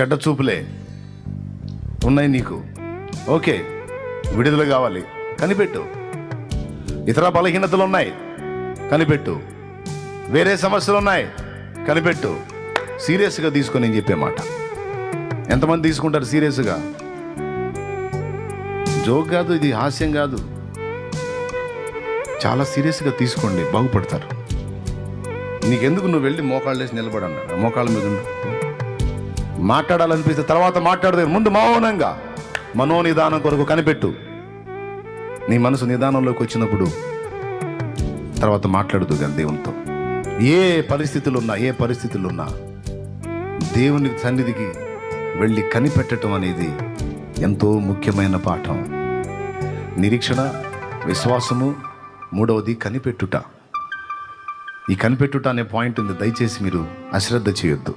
చెడ్డ చూపులే ఉన్నాయి నీకు. ఓకే విడుదల కావాలి. కనిపెట్టు. ఇతర బలహీనతలు ఉన్నాయి కనిపెట్టు. వేరే సమస్యలు ఉన్నాయి కనిపెట్టు. సీరియస్గా తీసుకొని నేను చెప్పే మాట. ఎంతమంది తీసుకుంటారు సీరియస్గా? జోక్ కాదు ఇది హాస్యం కాదు. చాలా సీరియస్గా తీసుకోండి బాగుపడతారు. నీకెందుకు నువ్వు వెళ్ళి మోకాళ్ళు వేసి నిలబడి అన్నాడు మోకాళ్ళ మీద మాట్లాడాలనిపిస్తే తర్వాత మాట్లాడదు. ముందు మౌనంగా మనోనిదానం కొరకు కనిపెట్టు. నీ మనసు నిదానంలోకి వచ్చినప్పుడు తర్వాత మాట్లాడదు కానీ దేవునితో. ఏ పరిస్థితులు ఉన్నా ఏ పరిస్థితులు ఉన్నా దేవుని సన్నిధికి వెళ్ళి కనిపెట్టడం అనేది ఎంతో ముఖ్యమైన పాఠం. నిరీక్షణ విశ్వాసము మూడవది కనిపెట్టుట. ఈ కనిపెట్టుట అనే పాయింట్ ఉంది. దయచేసి మీరు అశ్రద్ధ చేయొద్దు.